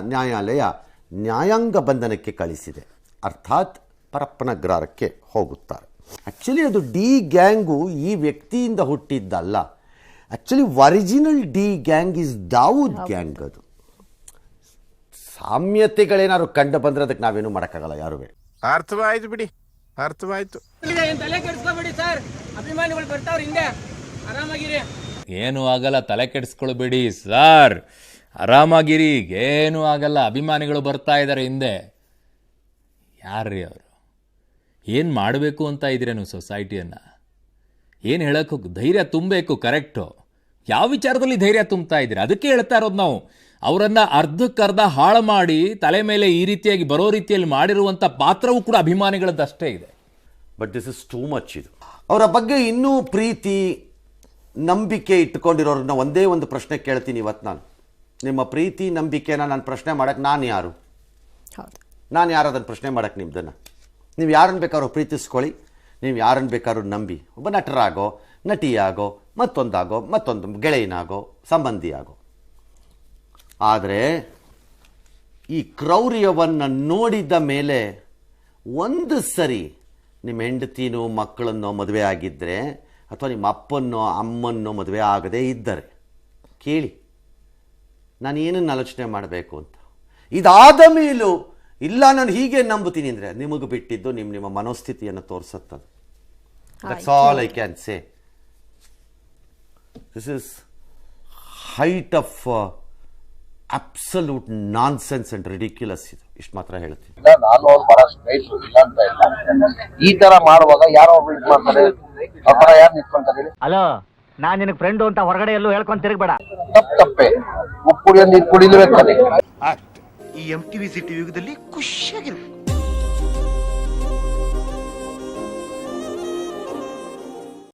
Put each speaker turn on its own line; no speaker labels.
ನ್ಯಾಯಾಲಯ ನ್ಯಾಯಾಂಗ ಬಂಧನಕ್ಕೆ ಕಳಿಸಿದೆ. ಅರ್ಥಾತ್ ಪರಪ್ಪನಗ್ರಾರಕ್ಕೆ ಹೋಗುತ್ತಾರೆ. ಆ್ಯಕ್ಚುಲಿ ಅದು ಡಿ ಗ್ಯಾಂಗು ಈ ವ್ಯಕ್ತಿಯಿಂದ ಹುಟ್ಟಿದ್ದಲ್ಲ. Actually original D gang is Dawood gang ಅದು. ಸಾಮ್ಯತೆಗಳೇನಾದ್ರು ಕಂಡು ಬಂದ್ರೆ ಅದಕ್ಕೆ ನಾವೇನು ಮಾಡೋಕ್ಕಾಗಲ್ಲ ಯಾರು
ಅರ್ಥವಾಯ್ತು ಬಿಡಿ. ಅರ್ಥವಾಯ್ತು.
ಏನ್ ತಲೆ ಕೆಡಿಸ್ಕೋಬೇಡಿ ಸರ್. ಅಭಿಮಾನಿಗಳು ಬರ್ತಾವ್ರ ಹಿಂದೆ ಆರಾಮಾಗಿರಿ.
ಏನು ಆಗಲ್ಲ ತಲೆ ಕೆಡಿಸ್ಕೊಳ್ಬೇಡಿ ಸರ್. ಆರಾಮಾಗಿರಿ ಏನು ಆಗಲ್ಲ. ಅಭಿಮಾನಿಗಳು ಬರ್ತಾ ಇದ್ದಾರೆ ಹಿಂದೆ. ಯಾರ್ರೀ ಅವರು? ಏನು ಮಾಡಬೇಕು ಅಂತ ಇದ್ದೀರ ನೀವು ಸೊಸೈಟಿಯನ್ನು? ಏನು ಹೇಳೋಕ್ಕೂ ಧೈರ್ಯ ತುಂಬಬೇಕು ಕರೆಕ್ಟು. ಯಾವ ವಿಚಾರದಲ್ಲಿ ಧೈರ್ಯ ತುಂಬ್ತಾ ಇದ್ದೀರಾ? ಅದಕ್ಕೆ ಹೇಳ್ತಾ ಇರೋದು ನಾವು. ಅವರನ್ನು ಅರ್ಧಕ್ಕರ್ಧ ಹಾಳು ಮಾಡಿ ತಲೆ ಮೇಲೆ ಈ ರೀತಿಯಾಗಿ ಬರೋ ರೀತಿಯಲ್ಲಿ ಮಾಡಿರುವಂಥ ಪಾತ್ರವೂ ಕೂಡ ಅಭಿಮಾನಿಗಳದ್ದಷ್ಟೇ ಇದೆ.
But this is too much ಇದು. ಅವರ ಬಗ್ಗೆ ಇನ್ನೂ ಪ್ರೀತಿ ನಂಬಿಕೆ ಇಟ್ಕೊಂಡಿರೋರನ್ನ ಒಂದೇ ಒಂದು ಪ್ರಶ್ನೆ ಕೇಳ್ತೀನಿ ಇವತ್ತು ನಾನು. ನಿಮ್ಮ ಪ್ರೀತಿ ನಂಬಿಕೆನ ನಾನು ಪ್ರಶ್ನೆ ಮಾಡಕ್ಕೆ ನಾನು ಯಾರು? ನಾನು ಯಾರು ಅದನ್ನು ಪ್ರಶ್ನೆ ಮಾಡಕ್ಕೆ ನಿಮ್ಮದನ್ನು ನೀವು ಯಾರನ್ನು ಬೇಕಾದ್ರೂ ಪ್ರೀತಿಸ್ಕೊಳ್ಳಿ ನೀವು ಯಾರನ್ನು ಬೇಕಾದ್ರೂ ನಂಬಿ. ಒಬ್ಬ ನಟರಾಗೋ ನಟಿಯಾಗೋ ಮತ್ತೊಂದಾಗೋ ಮತ್ತೊಂದು ಗೆಳೆಯನಾಗೋ ಸಂಬಂಧಿಯಾಗೋ. ಆದರೆ ಈ ಕ್ರೌರ್ಯವನ್ನು ನೋಡಿದ ಮೇಲೆ ಒಂದು ಸರಿ ನಿಮ್ಮ ಹೆಂಡತಿನೋ ಮಕ್ಕಳನ್ನೋ ಮದುವೆ ಆಗಿದ್ದರೆ ಅಥವಾ ನಿಮ್ಮ ಅಪ್ಪನೋ ಅಮ್ಮನ್ನೋ ಮದುವೆ ಆಗದೇ ಇದ್ದರೆ ಕೇಳಿ. ನಾನು ಏನನ್ನು ಆಲೋಚನೆ ಮಾಡಬೇಕು ಅಂತ. ಇದಾದ ಮೇಲೂ ಇಲ್ಲ ನಾನು ಹೀಗೆ ನಂಬುತ್ತೀನಿ ಅಂದರೆ ನಿಮಗೆ ಬಿಟ್ಟಿದ್ದು ನಿಮ್ಮ ನಿಮ್ಮ ಮನೋಸ್ಥಿತಿಯನ್ನು ತೋರಿಸುತ್ತದೆ. That's all I can say this is height of absolute nonsense and ridiculous ಇದು. ಇಷ್ಟು ಮಾತ್ರ ಹೇಳ್ತೀನಿ.
ಇಲ್ಲ ನಾನು ಅವ್ರು ಬಹಳ ಸ್ಟ್ರೈಟ್ ಇಲ್ಲ ಅಂತ ಇಲ್ಲ. ಈ ತರ ಮಾಡುವಾಗ ಯಾರೋ ಮಾಡ್ತಾರೆ? ಅವ್ರ ಯಾರು ನಿಂತ್ಕೊಂತಾರೆ ಹೇಳಿ?
ಹಲೋ ನಾನ್ ನಿನಗೆ ಫ್ರೆಂಡು ಅಂತ ಹೊರಗಡೆ ಎಲ್ಲೂ ಹೇಳ್ಕೊಂಡ್ ತಿರುಗಬೇಡ.
ತಪ್ಪು ತಪ್ಪೆ. ಉಪ್ಪು ಕುಡಿಲೇಬೇಕು
ಈ ಎಂ ಟಿವಿ ಸಿಟಿ ಯುಗದಲ್ಲಿ ಖುಷಿಯಾಗಿರು